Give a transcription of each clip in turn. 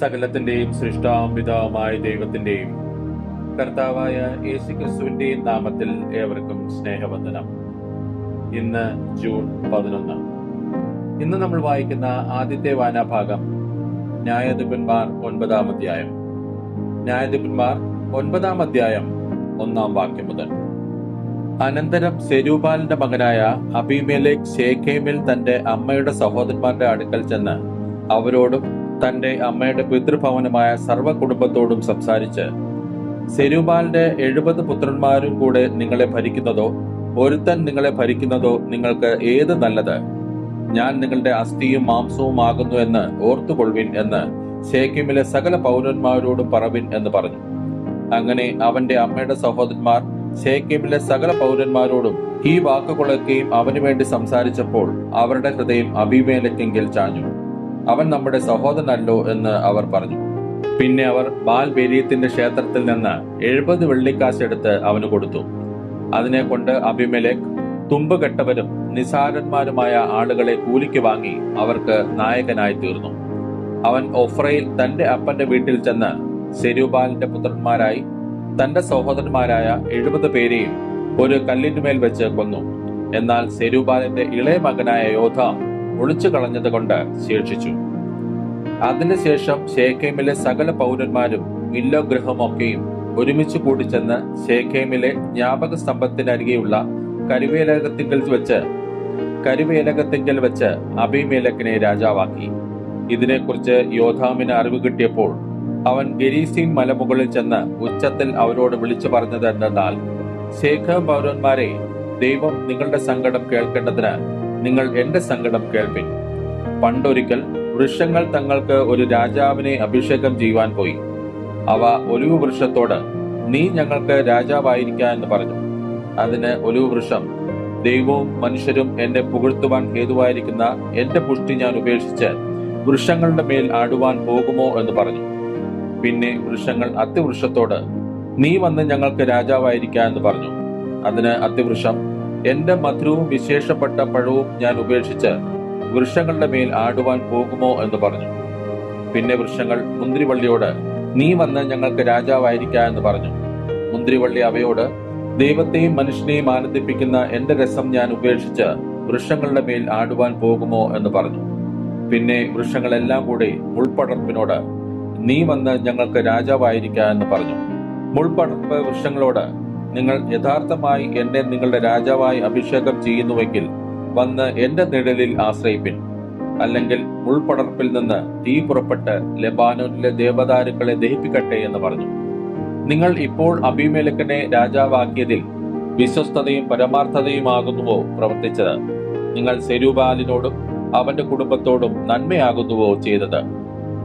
സകലത്തിന്റെയും സൃഷ്ടാവും പിതാവുമായ ദൈവത്തിന്റെയും കർത്താവായ യേശു ക്രിസ്തുവിന്റെയും നാമത്തിൽ ഏവർക്കും സ്നേഹവന്ദനം. ഇന്ന് ജൂൺ പതിനൊന്ന്. ഇന്ന് നമ്മൾ വായിക്കുന്ന ആദ്യത്തെ വായനാഭാഗം ന്യായാധിപന്മാർ ഒൻപതാം അധ്യായം. ന്യായാധിപന്മാർ ഒൻപതാം അധ്യായം ഒന്നാം വാക്യം മുതൽ. അനന്തരം സെരൂപാലിന്റെ മകനായ അബിമേലേക്ക് ഷേഖേമിൽ തന്റെ അമ്മയുടെ സഹോദരന്മാരുടെ അടുക്കൽ ചെന്ന് അവരോടും തന്റെ അമ്മയുടെ പിതൃഭവനമായ സർവ കുടുംബത്തോടും സംസാരിച്ച് സെരുബാലിന്റെ എഴുപത് പുത്രന്മാരും കൂടെ നിങ്ങളെ ഭരിക്കുന്നതോ ഒരുത്തൻ നിങ്ങളെ ഭരിക്കുന്നതോ നിങ്ങൾക്ക് ഏത് നല്ലത്? ഞാൻ നിങ്ങളുടെ അസ്ഥിയും മാംസവും ആകുന്നു എന്ന് ഓർത്തുകൊള്ളുവിൻ എന്ന് ഷേക്കിമിലെ സകല പൗരന്മാരോടും പറവിൻ എന്ന് പറഞ്ഞു. അങ്ങനെ അവന്റെ അമ്മയുടെ സഹോദരന്മാർ ഷേക്കിമിലെ സകല പൗരന്മാരോടും ഈ വാക്കുകളൊക്കെയും അവനു വേണ്ടി സംസാരിച്ചപ്പോൾ അവരുടെ ഹൃദയം അഭിമേലക്കെങ്കിൽ ചാഞ്ഞു. അവൻ നമ്മുടെ സഹോദരനല്ലോ എന്ന് അവർ പറഞ്ഞു. പിന്നെ അവർ ബാൽ ബെരീത്തിന്റെ ക്ഷേത്രത്തിൽ നിന്ന് എഴുപത് വെള്ളിക്കാശ് എടുത്ത് അവന് കൊടുത്തു. അതിനെ കൊണ്ട് അഭിമലേഖ് തുമ്പ് കെട്ടവരും നിസാരന്മാരുമായ ആളുകളെ കൂലിക്ക് വാങ്ങി അവർക്ക് നായകനായി തീർന്നു. അവൻ ഒഫ്രയിൽ തന്റെ അപ്പന്റെ വീട്ടിൽ ചെന്ന് സെരൂബാലിന്റെ പുത്രന്മാരായി തന്റെ സഹോദരന്മാരായ എഴുപത് പേരെയും ഒരു കല്ലിന്മേൽ വെച്ച് കൊന്നു. എന്നാൽ സെരൂബാലിന്റെ ഇളയ മകനായ യോധാം ഒളിച്ചു കളഞ്ഞത് കൊണ്ട് ശേഷിച്ചു. അതിനുശേഷം ഷേഖേമിലെ സകല പൗരന്മാരും മില്ലോ ഗൃഹമൊക്കെയും ഒരുമിച്ച് കൂടി ചെന്ന് ഷേഖേമിലെ ജ്ഞാപക സ്തംഭത്തിനരികെയുള്ള കരുവേലകത്തിങ്കൽ വെച്ച് കരുവേലകത്തിങ്കൽ വെച്ച് അഭിമേലക്കിനെ രാജാവാക്കി. ഇതിനെക്കുറിച്ച് യോധാമിന് അറിവ് കിട്ടിയപ്പോൾ അവൻ ഗരീസീൻ മലമുകളിൽ ചെന്ന് ഉച്ചത്തിൽ അവരോട് വിളിച്ചു പറഞ്ഞത് എന്തെന്നാൽ ശേഖ പൗരന്മാരെ ദൈവം നിങ്ങളുടെ സങ്കടം കേൾക്കേണ്ടതിന് നിങ്ങൾ എന്റെ സങ്കടം കേൾപ്പിൻ. പണ്ടൊരിക്കൽ വൃക്ഷങ്ങൾ തങ്ങൾക്ക് ഒരു രാജാവിനെ അഭിഷേകം ചെയ്യുവാൻ പോയി. അവ ഒലിവ് വൃക്ഷത്തോട് നീ ഞങ്ങൾക്ക് രാജാവായിരിക്കാ എന്ന് പറഞ്ഞു. അതിന് ഒലിവ് വൃക്ഷം ദൈവവും മനുഷ്യരും എന്നെ പുകഴ്ത്തുവാൻ ഹേതുവായിരിക്കുന്ന എന്റെ പുഷ്ടി ഞാൻ ഉപേക്ഷിച്ച് വൃക്ഷങ്ങളുടെ മേൽ ആടുവാൻ പോകുമോ എന്ന് പറഞ്ഞു. പിന്നെ വൃക്ഷങ്ങൾ അത്തിവൃക്ഷത്തോട് നീ വന്ന് ഞങ്ങൾക്ക് രാജാവായിരിക്കാ എന്ന് പറഞ്ഞു. അതിന് അത്തിവൃക്ഷം എന്റെ മധുരവും വിശേഷപ്പെട്ട പഴവും ഞാൻ ഉപേക്ഷിച്ച് വൃക്ഷങ്ങളുടെ മേൽ ആടുവാൻ പോകുമോ എന്ന് പറഞ്ഞു. പിന്നെ വൃക്ഷങ്ങൾ മുന്തിരിവള്ളിയോട് നീ വന്ന് ഞങ്ങൾക്ക് രാജാവായിരിക്കാം എന്ന് പറഞ്ഞു. മുന്തിരിവള്ളി അവയോട് ദൈവത്തെയും മനുഷ്യനെയും ആനന്ദിപ്പിക്കുന്ന എന്റെ രസം ഞാൻ ഉപേക്ഷിച്ച് വൃക്ഷങ്ങളുടെ മേൽ ആടുവാൻ പോകുമോ എന്ന് പറഞ്ഞു. പിന്നെ വൃക്ഷങ്ങളെല്ലാം കൂടി മുൾപടർപ്പിനോട് നീ വന്ന് ഞങ്ങൾക്ക് രാജാവായിരിക്കാം എന്ന് പറഞ്ഞു. മുൾപടർപ്പ് വൃക്ഷങ്ങളോട് നിങ്ങൾ യഥാർത്ഥമായി എന്നെ നിങ്ങളുടെ രാജാവായി അഭിഷേകം ചെയ്യുന്നുവെങ്കിൽ വന്ന് എന്റെ നിഴലിൽ ആശ്രയിപ്പിൻ. അല്ലെങ്കിൽ മുൾപടർപ്പിൽ നിന്ന് തീ പുറപ്പെട്ട് ലെബാനോനിലെ ദേവദാരുക്കളെ ദഹിപ്പിക്കട്ടെ എന്ന് പറഞ്ഞു. നിങ്ങൾ ഇപ്പോൾ അഭിമേലക്കനെ രാജാവാക്കിയതിൽ വിശ്വസ്തതയും പരമാർത്ഥതയുമാകുന്നുവോ പ്രവർത്തിച്ചത്? നിങ്ങൾ സെരൂബാലിനോടും അവന്റെ കുടുംബത്തോടും നന്മയാകുന്നുവോ ചെയ്തത്?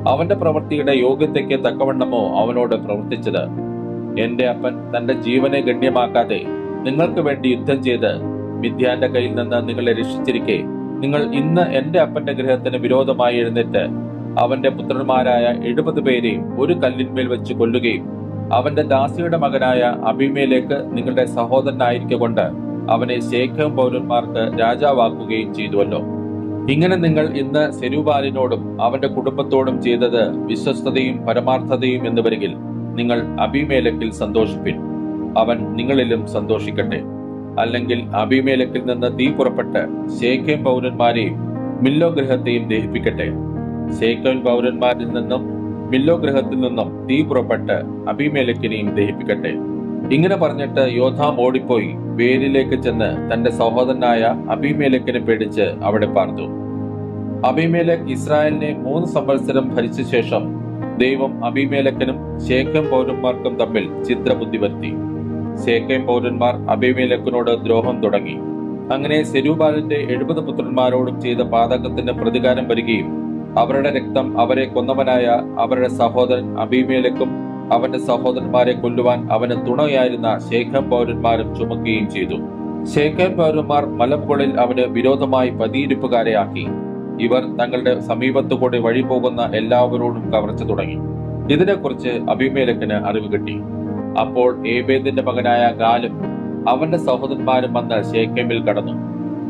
അവന്റെ പ്രവൃത്തിയുടെ യോഗ്യതയ്ക്ക് തക്കവണ്ണമോ അവനോട് പ്രവർത്തിച്ചത്? എന്റെ അപ്പൻ തന്റെ ജീവനെ ഗണ്യമാക്കാതെ നിങ്ങൾക്ക് വേണ്ടി യുദ്ധം ചെയ്ത് മിഥ്യാന്റെ കയ്യിൽ നിന്ന് നിങ്ങളെ രക്ഷിച്ചിരിക്കെ. നിങ്ങൾ ഇന്ന് എന്റെ അപ്പന്റെ ഗ്രഹത്തിന് വിരോധമായി എഴുന്നേറ്റ് അവന്റെ പുത്രന്മാരായ എഴുപത് പേരെയും ഒരു കല്ലിന്മേൽ വെച്ച് കൊല്ലുകയും അവന്റെ ദാസിയുടെ മകനായ അഭിമേലേക്ക് നിങ്ങളുടെ സഹോദരനായിരിക്കൊണ്ട് അവനെ ശേഖം പൗരന്മാർക്ക് രാജാവാക്കുകയും ചെയ്തുവല്ലോ. ഇങ്ങനെ നിങ്ങൾ ഇന്ന് സെരൂബാലിനോടും അവന്റെ കുടുംബത്തോടും ചെയ്തത് വിശ്വസ്തതയും പരമാർത്ഥതയും എന്ന് വരികിൽ നിങ്ങൾ അഭിമേലക്കിൽ സന്തോഷിപ്പിൻ. അവൻ നിങ്ങളിലും സന്തോഷിക്കട്ടെ. അല്ലെങ്കിൽ അഭിമേലക്കിൽ നിന്ന് തീ പുറപ്പെട്ട് ശേഖേം പൗരന്മാരെയും മില്ലോ ഗ്രഹത്തെയും ദഹിപ്പിക്കട്ടെ. ശേഖേം പൗരന്മാരിൽ നിന്നും മില്ലോ ഗ്രഹത്തിൽ നിന്നും തീ പുറപ്പെട്ട് അഭിമേലക്കിനെയും ദഹിപ്പിക്കട്ടെ. ഇങ്ങനെ പറഞ്ഞിട്ട് യോധാം ഓടിപ്പോയി വേലിലേക്ക് ചെന്ന് തന്റെ സഹോദരനായ അഭിമേലക്കിനെ പേടിച്ച് അവിടെ പാർത്തു. അഭിമേലക് ഇസ്രായേലിനെ മൂന്ന് സംവത്സരം ഭരിച്ച ശേഷം ദൈവം അഭിമേലക്കനും ശേഖം പൗരന്മാർക്കും തമ്മിൽ ചിത്രബുദ്ധി വരുത്തി. ശേഖം പൗരന്മാർ അഭിമേലക്കനോട് ദ്രോഹം തുടങ്ങി. അങ്ങനെ സെരൂബാലിന്റെ എഴുപത് പുത്രന്മാരോടും ചെയ്ത പാതകത്തിന്റെ പ്രതികാരം വരികയും അവരുടെ രക്തം അവരെ കൊന്നവനായ അവരുടെ സഹോദരൻ അഭിമേലക്കും അവന്റെ സഹോദരന്മാരെ കൊല്ലുവാൻ അവന് തുണയായിരുന്ന ശേഖം പൗരന്മാരും ചുമക്കുകയും ചെയ്തു. ശേഖൻ പൗരന്മാർ മലമുകളിൽ അവന് വിരോധമായി പതിയിരിപ്പുകാരെ ആക്കി. ഇവർ തങ്ങളുടെ സമീപത്തു കൂടി വഴി പോകുന്ന എല്ലാവരോടും കവർച്ച തുടങ്ങി. ഇതിനെക്കുറിച്ച് അഭിമേലക്കിന് അറിവ് കിട്ടി. അപ്പോൾ ഏബേദിന്റെ മകനായ ഗാലും അവന്റെ സഹോദരന്മാരും വന്ന് ശേഖേമിൽ കടന്നു.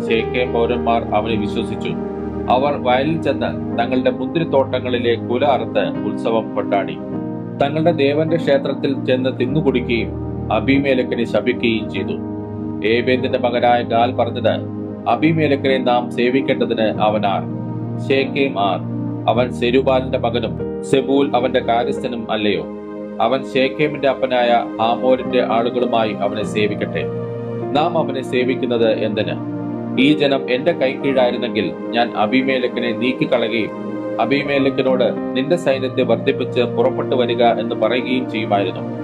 ശേഖേം പൗരന്മാർ അവനെ വിശ്വസിച്ചു. അവർ വയലിൽ ചെന്ന് തങ്ങളുടെ മുന്തിരിത്തോട്ടങ്ങളിലെ കുല അറുത്ത് ഉത്സവം കൊണ്ടാടി. തങ്ങളുടെ ദേവന്റെ ക്ഷേത്രത്തിൽ ചെന്ന് തിന്നുകുടിക്കുകയും അഭിമേലക്കിനെ ശപിക്കുകയും ചെയ്തു. ഏബേദിന്റെ മകനായ ഗാൽ പറഞ്ഞത് അബിമേലക്കിനെ നാം സേവിക്കേണ്ടതിന് അവൻ ആർ ഷേക്കേം ആർ. അവൻ സെരുബാലിന്റെ മകനും സെബൂൽ അവന്റെ കാര്യസ്ഥനും അല്ലയോ. അവൻ ഷേക്കേമിന്റെ അപ്പനായ ആമോരിന്റെ ആളുകളുമായി അവനെ സേവിക്കട്ടെ. നാം അവനെ സേവിക്കുന്നത് എന്തിന്? ഈ ജനം എന്റെ കൈക്കീഴായിരുന്നെങ്കിൽ ഞാൻ അഭിമേലക്കനെ നീക്കിക്കളയുകയും അഭിമേലക്കനോട് നിന്റെ സൈന്യത്തെ വർദ്ധിപ്പിച്ച് പുറപ്പെട്ടു വരിക എന്ന് പറയുകയും ചെയ്യുമായിരുന്നു.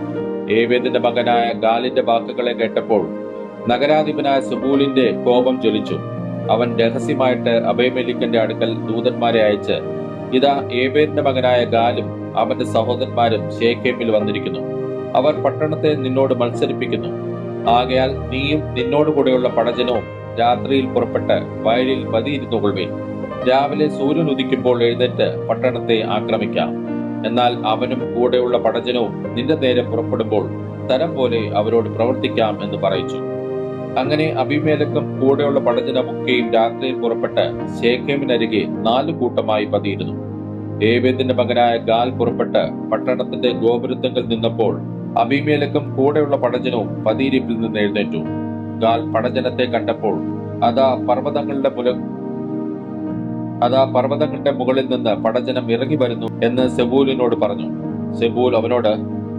ഏവേദിന്റെ മകനായ ഗാലിന്റെ വാക്കുകളെ കേട്ടപ്പോൾ നഗരാധിപനായ സുബൂലിന്റെ കോപം ജ്വലിച്ചു. അവൻ രഹസ്യമായിട്ട് അബേമേലിക്കന്റെ അടുക്കൽ ദൂതന്മാരെ അയച്ച് ഇതാ ഏബേദിന്റെ മകനായ ഗാലും അവന്റെ സഹോദരന്മാരും ഷേഖേമിൽ വന്നിരിക്കുന്നു. അവർ പട്ടണത്തെ നിന്നോട് മത്സരിപ്പിക്കുന്നു. ആകയാൽ നീയും നിന്നോട് കൂടെയുള്ള പടജനവും രാത്രിയിൽ പുറപ്പെട്ട് വയലിൽ പതിയിരുന്നു പതിയിരുന്നുകൊള്ളുവേൻ രാവിലെ സൂര്യൻ ഉദിക്കുമ്പോൾ എഴുന്നേറ്റ് പട്ടണത്തെ ആക്രമിക്കാം. എന്നാൽ അവനും കൂടെയുള്ള പടജനവും നിന്റെ നേരെ പുറപ്പെടുമ്പോൾ തരം പോലെ അവരോട് പ്രവർത്തിക്കാം എന്ന് പറയിച്ചു. അങ്ങനെ അഭിമേലക്കും കൂടെയുള്ള പടജനമൊക്കെയും രാത്രിയിൽ പുറപ്പെട്ട് ശേഖേമിനരികെ നാല് കൂട്ടമായി പതിയിരുന്നു. ഏവേദിന്റെ മകനായ ഗാൽ പുറപ്പെട്ട് പട്ടണത്തിന്റെ ഗോപുരത്വങ്ങൾ നിന്നപ്പോൾ അഭിമേലക്കും കൂടെയുള്ള പടജനവും പതിയിരിപ്പിൽ നിന്ന് എഴുന്നേറ്റു. ഗാൽ പടജനത്തെ കണ്ടപ്പോൾ അതാ പർവതങ്ങളുടെ മുല അതാ പർവതങ്ങളുടെ മുകളിൽ നിന്ന് പടജനം ഇറങ്ങി വരുന്നു എന്ന് സെബൂലിനോട് പറഞ്ഞു. സെബൂൽ അവനോട്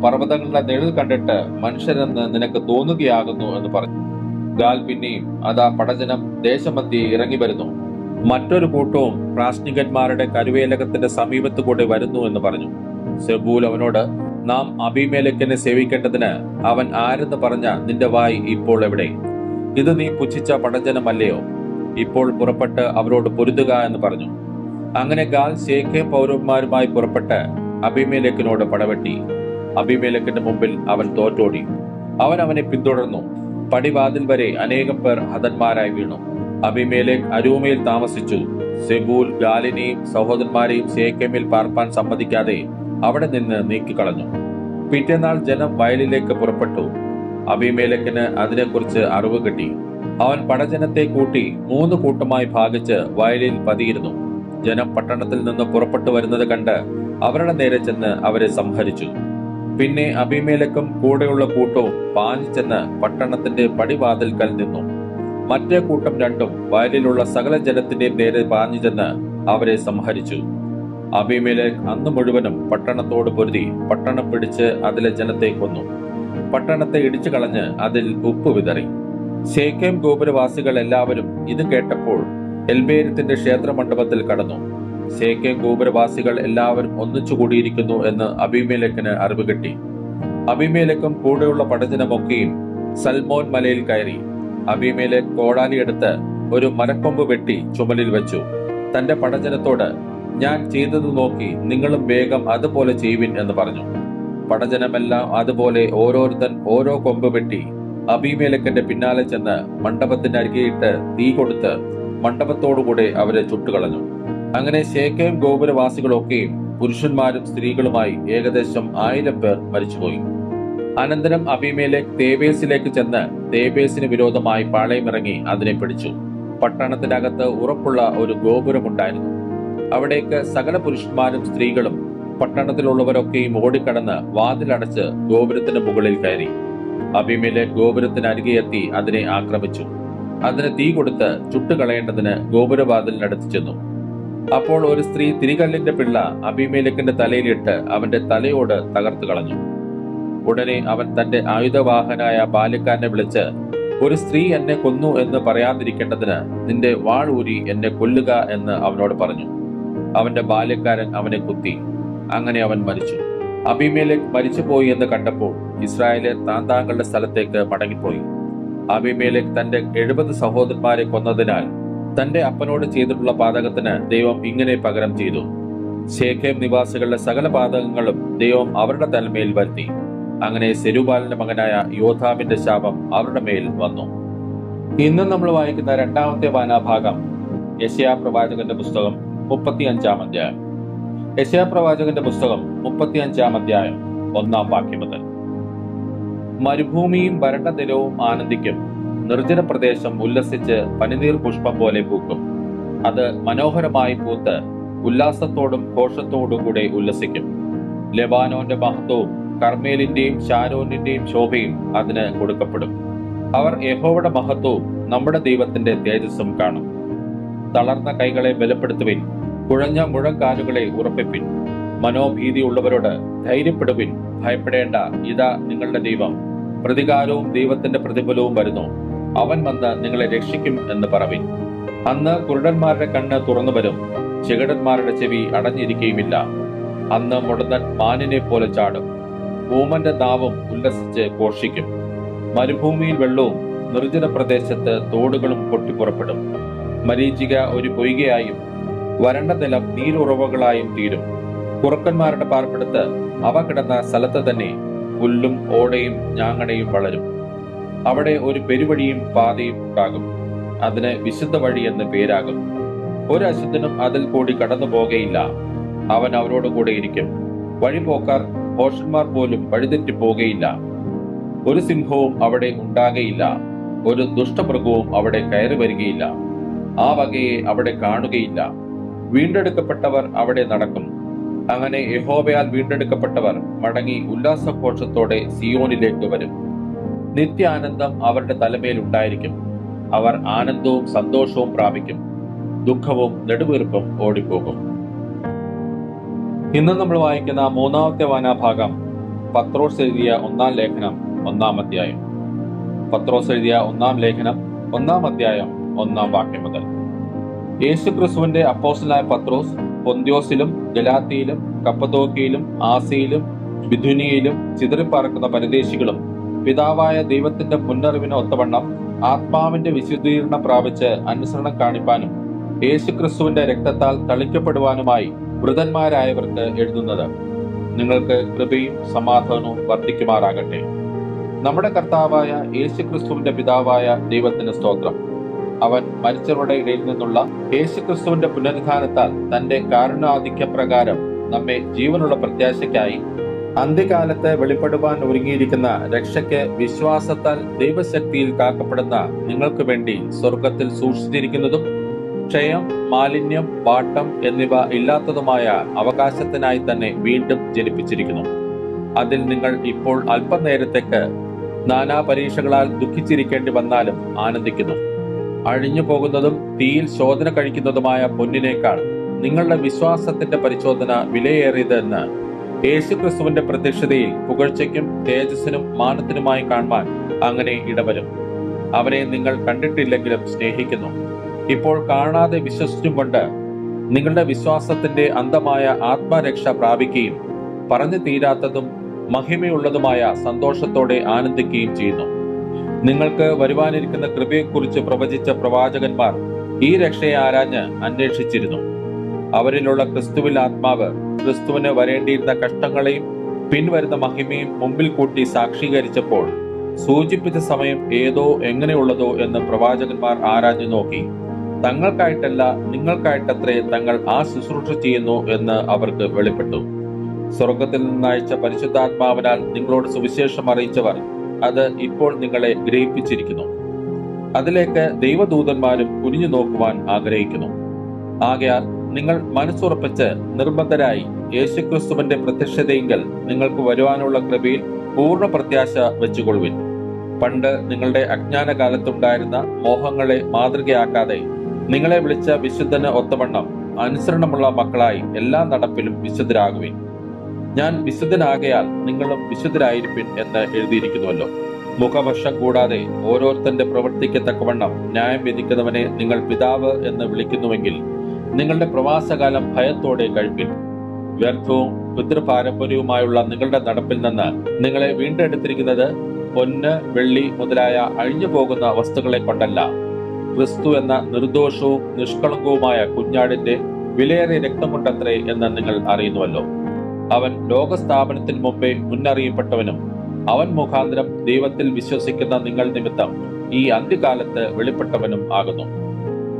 പർവതങ്ങളുടെ നിഴൽ കണ്ടിട്ട് മനുഷ്യരെന്ന് നിനക്ക് തോന്നുകയാകുന്നു എന്ന് പറഞ്ഞു. ഗാൽ പിന്നെയും അതാ പടജനം ദേശമധ്യേ ഇറങ്ങി വരുന്നു. മറ്റൊരു കൂട്ടവും പ്രാശ്നികന്മാരുടെ കരുവേലകത്തിന്റെ സമീപത്ത് കൂടെ വരുന്നു എന്ന് പറഞ്ഞു. സെബൂൽ അവനോട് നാം അഭിമേലക്കനെ സേവിക്കേണ്ടതിന് അവൻ ആരെന്ന് പറഞ്ഞ നിന്റെ വായി ഇപ്പോൾ എവിടെ? ഇത് നീ പുച്ഛിച്ച പടജനമല്ലയോ ഇപ്പോൾ പുറപ്പെട്ട് അവരോട് പൊരുതുക എന്ന് പറഞ്ഞു. അങ്ങനെ ഗാൽ ശേഖേ പൗരന്മാരുമായി പുറപ്പെട്ട് അഭിമേലക്കിനോട് പടവെട്ടി. അഭിമേലക്കിന്റെ മുമ്പിൽ അവൻ തോറ്റോടി. അവൻ അവനെ പിന്തുടർന്നു. പടിവാതിൽ വരെ അനേകം പേർ ഹതന്മാരായി വീണു. അഭിമേലേക്ക് അരൂമയിൽ താമസിച്ചു. സെബൂൽ ഗാലിനെയും സഹോദരന്മാരെയും സേക്കമിൽ പാർപ്പാൻ സമ്മതിക്കാതെ അവിടെ നിന്ന് നീക്കിക്കളഞ്ഞു. പിറ്റേന്നാൾ ജനം വയലിലേക്ക് പുറപ്പെട്ടു. അഭിമേലക്കിന് അതിനെക്കുറിച്ച് അറിവ് കിട്ടി. അവൻ പടജനത്തെ കൂട്ടി മൂന്ന് കൂട്ടമായി ഭാഗിച്ച് വയലിൽ പതിയിരുന്നു. ജനം പട്ടണത്തിൽ നിന്ന് പുറപ്പെട്ടു വരുന്നത് കണ്ട് അവരുടെ നേരെ ചെന്ന് അവരെ സംഹരിച്ചു. പിന്നെ അഭിമേലക്കും കൂടെയുള്ള കൂട്ടവും പാഞ്ഞു ചെന്ന് പട്ടണത്തിന്റെ പടിവാതിൽക്കൽ നിന്നു. മറ്റേ കൂട്ടം രണ്ടും വയലിലുള്ള സകല ജനത്തിന്റെയും നേരെ പാഞ്ഞു ചെന്ന് അവരെ സംഹരിച്ചു. അഭിമേലെ അന്ന് മുഴുവനും പട്ടണത്തോട് പൊരുതി പട്ടണം പിടിച്ച് അതിലെ ജനത്തെ കൊന്നു. പട്ടണത്തെ ഇടിച്ചു കളഞ്ഞ് അതിൽ ഉപ്പ് വിതറി. ശേഖേം ഗോപുരവാസികൾ എല്ലാവരും ഇത് കേട്ടപ്പോൾ എൽബേരത്തിന്റെ ക്ഷേത്രമണ്ഡപത്തിൽ കടന്നു. ശേഖേം ഗോപുരവാസികൾ എല്ലാവരും ഒന്നിച്ചു കൂടിയിരിക്കുന്നു എന്ന് അഭിമേലക്കിന് അറിവ് കിട്ടി. അഭിമേലക്കും കൂടെയുള്ള പടജനമൊക്കെയും സൽമോൻ മലയിൽ കയറി. അഭിമേലേക്ക് കോടാലിയെടുത്ത് ഒരു മരക്കൊമ്പ് വെട്ടി ചുമലിൽ വെച്ചു. തന്റെ പടജനത്തോട് ഞാൻ ചെയ്തത് നോക്കി നിങ്ങളും വേഗം അതുപോലെ ചെയ്യുവിൻ എന്ന് പറഞ്ഞു. പടജനമെല്ലാം അതുപോലെ ഓരോരുത്തൻ ഓരോ കൊമ്പ് വെട്ടി അഭിമേലക്കന്റെ പിന്നാലെ ചെന്ന് മണ്ഡപത്തിന്റെ അരികെയിട്ട് തീ കൊടുത്ത് മണ്ഡപത്തോടുകൂടെ അവരെ ചുട്ടുകളഞ്ഞു. അങ്ങനെ ശേഖേം ഗോപുരവാസികളൊക്കെയും പുരുഷന്മാരും സ്ത്രീകളുമായി ഏകദേശം ആയിരം പേർ മരിച്ചുപോയി. അനന്തരം അബിമേലേക്ക് തേബേസിലേക്ക് ചെന്ന് തേബേസിന് വിരോധമായി പാളയമിറങ്ങി അതിനെ പിടിച്ചു. പട്ടണത്തിനകത്ത് ഉറപ്പുള്ള ഒരു ഗോപുരമുണ്ടായിരുന്നു. അവിടേക്ക് സകല പുരുഷന്മാരും സ്ത്രീകളും പട്ടണത്തിലുള്ളവരൊക്കെയും ഓടിക്കടന്ന് വാതിലടച്ച് ഗോപുരത്തിന് മുകളിൽ കയറി. അഭിമേലെ ഗോപുരത്തിന് എത്തി അതിനെ ആക്രമിച്ചു. അതിന് തീ കൊടുത്ത് ചുട്ടുകളയേണ്ടതിന് ഗോപുരവാതിലിനടുത്ത് ചെന്നു. അപ്പോൾ ഒരു സ്ത്രീ തിരികല്ലിന്റെ പിള്ള അഭിമേലക്കിന്റെ തലയിലിട്ട് അവന്റെ തലയോട് തകർത്തു കളഞ്ഞു. ഉടനെ അവൻ തന്റെ ആയുധവാഹനായ ബാലക്കാരനെ വിളിച്ച് ഒരു സ്ത്രീ എന്നെ കൊന്നു എന്ന് പറയാതിരിക്കേണ്ടതിന് നിന്റെ വാൾ ഊരി എന്നെ കൊല്ലുക എന്ന് അവനോട് പറഞ്ഞു. അവന്റെ ബാല്യക്കാരൻ അവനെ കുത്തി. അങ്ങനെ അവൻ മരിച്ചു. അബിമേലേക്ക് മരിച്ചുപോയി എന്ന് കണ്ടപ്പോൾ ഇസ്രായേൽ താന്താങ്ങളുടെ സ്ഥലത്തേക്ക് മടങ്ങിപ്പോയി. അബിമേലേക്ക് തന്റെ എഴുപത് സഹോദരന്മാരെ കൊന്നതിനാൽ തന്റെ അപ്പനോട് ചെയ്തിട്ടുള്ള പാതകത്തിന് ദൈവം ഇങ്ങനെ പകരം ചെയ്തു. ശേഖേം നിവാസികളുടെ സകല പാതകങ്ങളും ദൈവം അവരുടെ തലമേൽ വരുത്തി. അങ്ങനെ സെരുബാലിന്റെ മകനായ യോധാവിന്റെ ശാപം അവരുടെ മേൽ വന്നു. ഇന്ന് നമ്മൾ വായിക്കുന്ന രണ്ടാമത്തെ വാനാഭാഗം യശയാ പ്രവാചകന്റെ പുസ്തകം മുപ്പത്തി അഞ്ചാം അധ്യായം. യശയാ പ്രവാചകന്റെ പുസ്തകം മുപ്പത്തി അഞ്ചാം അധ്യായം ഒന്നാം വാക്യം മുതൽ. മരുഭൂമിയും വരണ്ട നിലവും ആനന്ദിക്കും. നിർജന പ്രദേശം ഉല്ലസിച്ച് പനിനീർ പുഷ്പം പോലെ പൂക്കും. അത് മനോഹരമായി പൂത്ത് ഉല്ലാസത്തോടും ഘോഷത്തോടും കൂടെ ഉല്ലസിക്കും. ലെബാനോന്റെ മഹത്വവും കർമേലിന്റെയും ഷാരോനിന്റെയും ശോഭയും അതിന് കൊടുക്കപ്പെടും. അവർ യഹോവയുടെ മഹത്വവും നമ്മുടെ ദൈവത്തിന്റെ തേജസ്സും കാണും. തളർന്ന കൈകളെ ബലപ്പെടുത്തുവിൻ കുഴഞ്ഞ മുഴക്കാലുകളെ ഉറപ്പിപ്പിൻ മനോഭീതിയുള്ളവരോട് ധൈര്യപ്പെടുവിൻ ഭയപ്പെടേണ്ട ഇതാ നിങ്ങളുടെ ദൈവം. പ്രതികാരവും ദൈവത്തിന്റെ പ്രതിഫലവും വരുന്നു. അവൻ വന്ന് നിങ്ങളെ രക്ഷിക്കും എന്ന് പറവിൻ. അന്ന് കുരുടന്മാരുടെ കണ്ണ് തുറന്നു വരും. ചെകിടന്മാരുടെ ചെവി അടഞ്ഞിരിക്കുകയുമില്ല അന്ന് മുടന്തൻ മാനിനെ പോലെ ചാടും. ഭൂമന്റെ നാവും ഉല്ലസിച്ച് ഘോഷിക്കും. മരുഭൂമിയിൽ വെള്ളവും നിർജന പ്രദേശത്ത് തോടുകളും പൊട്ടിപ്പുറപ്പെടും മരീചിക ഒരു പൊയ്കയായും വരണ്ട നിലം നീരുറവുകളായും തീരും. കുറുക്കന്മാരുടെ പാർപ്പെടുത്ത് അവ കിടന്ന സ്ഥലത്ത് തന്നെ പുല്ലും ഓടയും ഞാങ്ങണയും വളരും. അവിടെ ഒരു പെരുവഴിയും പാതയും ഉണ്ടാകും. അതിന് വിശുദ്ധ വഴി എന്ന് പേരാകും. ഒരു അശുദ്ധനും അതിൽ കൂടി കടന്നു പോകയില്ല. അവൻ അവരോട് കൂടെ ഇരിക്കും. വഴിപോക്കാർ ഭോഷന്മാർ പോലും വഴിതെറ്റി പോകയില്ല. ഒരു സിംഹവും അവിടെ ഉണ്ടാകയില്ല. ഒരു ദുഷ്ടമൃഗവും അവിടെ കയറി വരികയില്ല. ആ വകയെ അവിടെ കാണുകയില്ല. വീണ്ടെടുക്കപ്പെട്ടവർ അവിടെ നടക്കും. അങ്ങനെ യഹോബയാൽ വീണ്ടെടുക്കപ്പെട്ടവർ മടങ്ങി ഉല്ലാസഘോഷത്തോടെ സിയോനിലേക്ക് വരും. നിത്യാനന്ദം അവരുടെ തലമേൽ ഉണ്ടായിരിക്കും. അവർ ആനന്ദവും സന്തോഷവും പ്രാപിക്കും. ദുഃഖവും നെടുവീർപ്പും ഓടിപ്പോകും. ഇന്ന് നമ്മൾ വായിക്കുന്ന മൂന്നാമത്തെ വാനാഭാഗം പത്രോസ് എഴുതിയ ഒന്നാം ലേഖനം ഒന്നാം അധ്യായം. പത്രോസ് എഴുതിയ ഒന്നാം ലേഖനം ഒന്നാം അധ്യായം ഒന്നാം വാക്യം മുതൽ. യേശു ക്രിസ്തുവിന്റെ അപ്പോസ്റ്റലായ പത്രോസ് പൊന്ത്യോസിലും ഗലാത്തിയിലും കപ്പതോക്കിയിലും ആസിയിലും ബിഥുനിയയിലും ചിതറിപ്പാർക്കുന്ന പരദേശികളും പിതാവായ ദൈവത്തിന്റെ മുന്നറിവിന് ഒത്തവണ്ണം ആത്മാവിന്റെ വിശുദ്ധീകരണം പ്രാപിച്ച് അനുസരണം കാണിപ്പാനും യേശു ക്രിസ്തുവിന്റെ രക്തത്താൽ തളിക്കപ്പെടുവാനുമായി വൃതന്മാരായവർക്ക് എഴുതുന്നത്. നിങ്ങൾക്ക് കൃപയും സമാധാനവും വർദ്ധിക്കുമാറാകട്ടെ. നമ്മുടെ കർത്താവായ യേശു ക്രിസ്തുവിന്റെ പിതാവായ ദൈവത്തിന് സ്തോത്രം. അവൻ മരിച്ചവരുടെ ഇടയിൽ നിന്നുള്ള യേശു ക്രിസ്തുവിന്റെ പുനരുദ്ധാനത്താൽ തന്റെ കാരുണാധിക്യ പ്രകാരം നമ്മെ ജീവനുള്ള പ്രത്യാശയ്ക്കായി അന്ത്യകാലത്ത് വെളിപ്പെടുവാൻ ഒരുങ്ങിയിരിക്കുന്ന രക്ഷയ്ക്ക് വിശ്വാസത്താൽ ദൈവശക്തിയിൽ കാക്കപ്പെടുന്ന നിങ്ങൾക്ക് വേണ്ടി സ്വർഗത്തിൽ സൂക്ഷിച്ചിരിക്കുന്നതും ക്ഷയം മാലിന്യം പാട്ടം എന്നിവ ഇല്ലാത്തതുമായ അവകാശത്തിനായി തന്നെ വീണ്ടും ജനിപ്പിച്ചിരിക്കുന്നു. അതിൽ നിങ്ങൾ ഇപ്പോൾ അല്പനേരത്തേക്ക് നാനാ പരീക്ഷകളാൽ ദുഃഖിച്ചിരിക്കേണ്ടി വന്നാലും ആനന്ദിക്കുന്നു. അഴിഞ്ഞു പോകുന്നതും തീയിൽ ശോധന കഴിക്കുന്നതുമായ പൊന്നിനേക്കാൾ നിങ്ങളുടെ വിശ്വാസത്തിന്റെ പരിശോധന വിലയേറിയതെന്ന് യേശുക്രിസ്തുവിന്റെ പ്രത്യക്ഷതയിൽ പുകഴ്ചയ്ക്കും തേജസ്സിനും മാനത്തിനുമായി കാണുവാൻ അങ്ങനെ ഇടവരും. അവനെ നിങ്ങൾ കണ്ടിട്ടില്ലെങ്കിലും സ്നേഹിക്കുന്നു. ഇപ്പോൾ കാണാതെ വിശ്വസിച്ചും കൊണ്ട് നിങ്ങളുടെ വിശ്വാസത്തിന്റെ അന്തമായ ആത്മരക്ഷ പ്രാപിക്കുകയും പറഞ്ഞു തീരാത്തതും മഹിമയുള്ളതുമായ സന്തോഷത്തോടെ ആനന്ദിക്കുകയും ചെയ്യുന്നു. നിങ്ങൾക്ക് വരുവാനിരിക്കുന്ന കൃപയെക്കുറിച്ച് പ്രവചിച്ച പ്രവാചകന്മാർ ഈ രക്ഷയെ ആരാഞ്ഞ് അന്വേഷിച്ചിരുന്നു. അവരിലുള്ള ക്രിസ്തുവിൽ ആത്മാവ് ക്രിസ്തുവിന് വരേണ്ടിയിരുന്ന കഷ്ടങ്ങളെയും പിൻവരുന്ന മഹിമയും മുമ്പിൽ കൂട്ടി സാക്ഷീകരിച്ചപ്പോൾ സൂചിപ്പിച്ച സമയം ഏതോ എങ്ങനെയുള്ളതോ എന്ന് പ്രവാചകന്മാർ ആരാഞ്ഞു നോക്കി. തങ്ങൾക്കായിട്ടല്ല നിങ്ങൾക്കായിട്ടത്രേ തങ്ങൾ ആ ശുശ്രൂഷ ചെയ്യുന്നു എന്ന് അവർക്ക് വെളിപ്പെട്ടു. സ്വർഗത്തിൽ നിന്നയച്ച പരിശുദ്ധാത്മാവിനാൽ നിങ്ങളോട് സുവിശേഷം അറിയിച്ചവർ അത് ഇപ്പോൾ നിങ്ങളെ ഗ്രഹിപ്പിച്ചിരിക്കുന്നു. അതിലേക്ക് ദൈവദൂതന്മാരും കുനിഞ്ഞു നോക്കുവാൻ ആഗ്രഹിക്കുന്നു. ആകയാൽ നിങ്ങൾ മനസ്സുറപ്പിച്ച് നിർബന്ധരായി യേശുക്രിസ്തുവിന്റെ പ്രത്യക്ഷതയെങ്കിൽ നിങ്ങൾക്ക് വരുവാനുള്ള കൃപയിൽ പൂർണ പ്രത്യാശ വെച്ചുകൊള്ളുവിൻ. പണ്ട് നിങ്ങളുടെ അജ്ഞാന കാലത്തുണ്ടായിരുന്ന മോഹങ്ങളെ മാതൃകയാക്കാതെ നിങ്ങളെ വിളിച്ച വിശുദ്ധന് ഒത്തവണ്ണം അനുസരണമുള്ള മക്കളായി എല്ലാ നടപ്പിലും വിശുദ്ധരാകുവിൻ. ഞാൻ വിശുദ്ധനാകയാൽ നിങ്ങളും വിശുദ്ധരായിരിപ്പിൻ എന്ന് എഴുതിയിരിക്കുന്നുവല്ലോ. മുഖവർഷം കൂടാതെ ഓരോരുത്തന്റെ പ്രവൃത്തിക്ക് തക്കവണ്ണം ന്യായം വിധിക്കുന്നവനെ നിങ്ങൾ പിതാവ് എന്ന് വിളിക്കുന്നുവെങ്കിൽ നിങ്ങളുടെ പ്രവാസകാലം ഭയത്തോടെ കഴിപ്പിൻ. വ്യർത്ഥവും പിതൃപാരമ്പര്യവുമായുള്ള നിങ്ങളുടെ നടപ്പിൽ നിന്ന് നിങ്ങളെ വീണ്ടെടുത്തിരിക്കുന്നത് പൊന്ന് വെള്ളി മുതലായ അഴിഞ്ഞു പോകുന്ന വസ്തുക്കളെ കൊണ്ടല്ല. ക്രിസ്തു എന്ന നിർദോഷവും നിഷ്കളങ്കവുമായ കുഞ്ഞാടിന്റെ വിലയേറിയ രക്തമുണ്ടത്രേ എന്ന് നിങ്ങൾ അറിയുന്നുവല്ലോ. അവൻ ലോകസ്ഥാപനത്തിന് മുമ്പേ മുന്നറിയപ്പെട്ടവനും അവൻ മുഖാന്തരം ദൈവത്തിൽ വിശ്വസിക്കുന്ന നിങ്ങൾ നിമിത്തം ഈ അന്ത്യകാലത്ത് വെളിപ്പെട്ടവനും ആകുന്നു.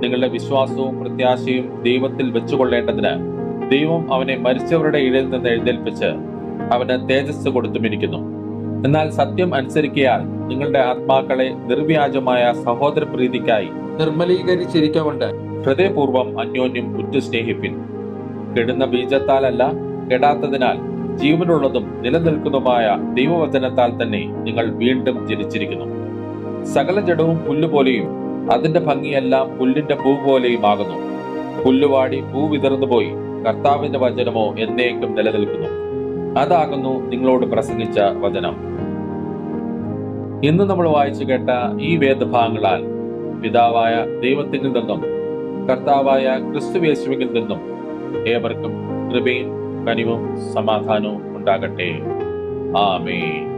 നിങ്ങളുടെ വിശ്വാസവും പ്രത്യാശയും ദൈവത്തിൽ വെച്ചുകൊള്ളേണ്ടതിന് ദൈവം അവനെ മരിച്ചവരുടെ ഇടയിൽ നിന്ന് എഴുന്നേൽപ്പിച്ച് അവന് തേജസ് കൊടുത്തുമിരിക്കുന്നു എന്നാൽ സത്യം അനുസരിക്കയാൽ നിങ്ങളുടെ ആത്മാക്കളെ നിർവ്യാജമായ സഹോദര പ്രീതിക്കായി നിർമ്മലീകരിച്ചിരിക്കൊണ്ട് ഹൃദയപൂർവം അന്യോന്യം ഉറ്റു സ്നേഹിപ്പിൻ കെടുന്ന ബീജത്താലല്ല കെടാത്തതിനാൽ ജീവനുള്ളതും നിലനിൽക്കുന്നതുമായ ദൈവവചനത്താൽ തന്നെ നിങ്ങൾ വീണ്ടും ജനിച്ചിരിക്കുന്നു. സകല ജഡവും പുല്ലുപോലെയും അതിന്റെ ഭംഗിയെല്ലാം പുല്ലിന്റെ പൂ പോലെയും ആകുന്നു പുല്ലുവാടി പൂ വിതർന്നു പോയി കർത്താവിന്റെ വചനമോ എന്നേക്കും നിലനിൽക്കുന്നു. അതാകുന്നു നിങ്ങളോട് പ്രസംഗിച്ച വചനം. ഇന്ന് നമ്മൾ വായിച്ചു കേട്ട ഈ വേദഭാഗങ്ങളാൽ പിതാവായ ദൈവത്തിൽ നിന്നും കർത്താവായ ക്രിസ്തുവേശുവിൽ നിന്നും ഏവർക്കും കൃപയും കനിവും സമാധാനവും ഉണ്ടാകട്ടെ. ആമേൻ.